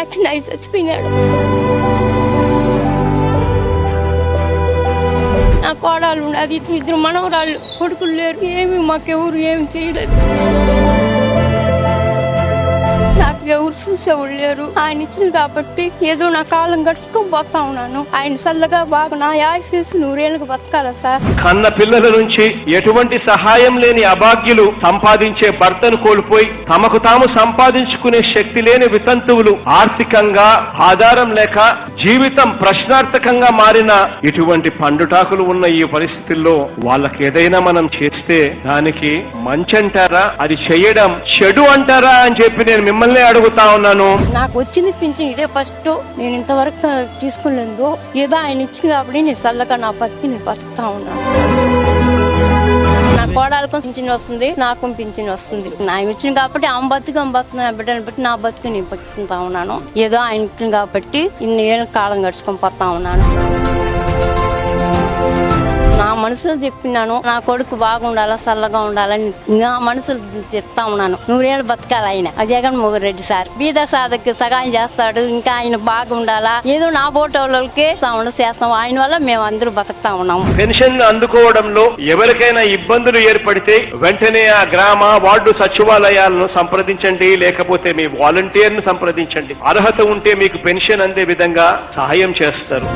Accident అయి చచ్చిపోయినాడు నా కోడలు అది ఇద్దరు మనవరాళ్ళు కొడుకులు లేరు ఏమి మాకెవరు ఏమి చేయలేదు నాకు ఎవరు చూసేవాళ్ళు లేరు ఆయన ఇచ్చింది కాబట్టి ఏదో నా కాలం గడుచుకొని పోతా ఉన్నాను. ఆయన చల్లగా బాగా నా యాయ చేసి నూరేళ్ళకి బతకాలా సార్? కన్న పిల్లల నుంచి ఎటువంటి సహాయం లేని అభాగ్యులు సంపాదించే భర్తను కోల్పోయి తమకు తాము సంపాదించుకునే శక్తి లేని వితంతువులు ఆర్థికంగా ఆధారం లేక జీవితం ప్రశ్నార్థకంగా మారిన ఇటువంటి పండుటాకులు ఉన్న ఈ పరిస్థితుల్లో వాళ్ళకి ఏదైనా మనం చేస్తే దానికి మంచి అంటారా అది చేయడం చెడు అంటారా అని చెప్పి నేను మిమ్మల్ని అడుగుతా ఉన్నాను. నాకు వచ్చింది పింఛన్ ఇదే ఫస్ట్ నేను ఇంతవరకు తీసుకోలేదు. ఏదో ఆయన ఇచ్చింది కాబట్టి నేను చల్లగా నా బతికి నేను బతుకుతా ఉన్నాను నా కోడలకు పింఛన్ వస్తుంది నాకు పింఛన్ వస్తుంది. ఆయన ఇచ్చింది కాబట్టి ఆమె బతుకు ఆమె బతుకు బిడ్డను బట్టి నా బతుకు నేను బతుకుతా ఉన్నాను. ఏదో ఆయన ఇచ్చింది కాబట్టి ఇన్ని కాలం గడుచుకొని పోతా ఉన్నాను. మనసులో చెప్పినాను నా కొడుకు బాగుండాలా చల్లగా ఉండాలని నా మనసులు చెప్తా ఉన్నాను. నూరేళ్ళు బతకాలి ఆయన. ఆ జగన్మోహన్ రెడ్డి సార్. బీద సాధకి సహాయం చేస్తాడు ఇంకా ఆయన బాగుండాలా ఏదో నా బోటోళ్ళకి చేస్తాం. ఆయన వల్ల మేము అందరూ బతుకుతా ఉన్నాము. పెన్షన్ అందుకోవడంలో ఎవరికైనా ఇబ్బందులు ఏర్పడితే వెంటనే ఆ గ్రామ వార్డు సచివాలయాలను సంప్రదించండి లేకపోతే మీ వాలంటీర్ను సంప్రదించండి. అర్హత ఉంటే మీకు పెన్షన్ అందే విధంగా సహాయం చేస్తారు.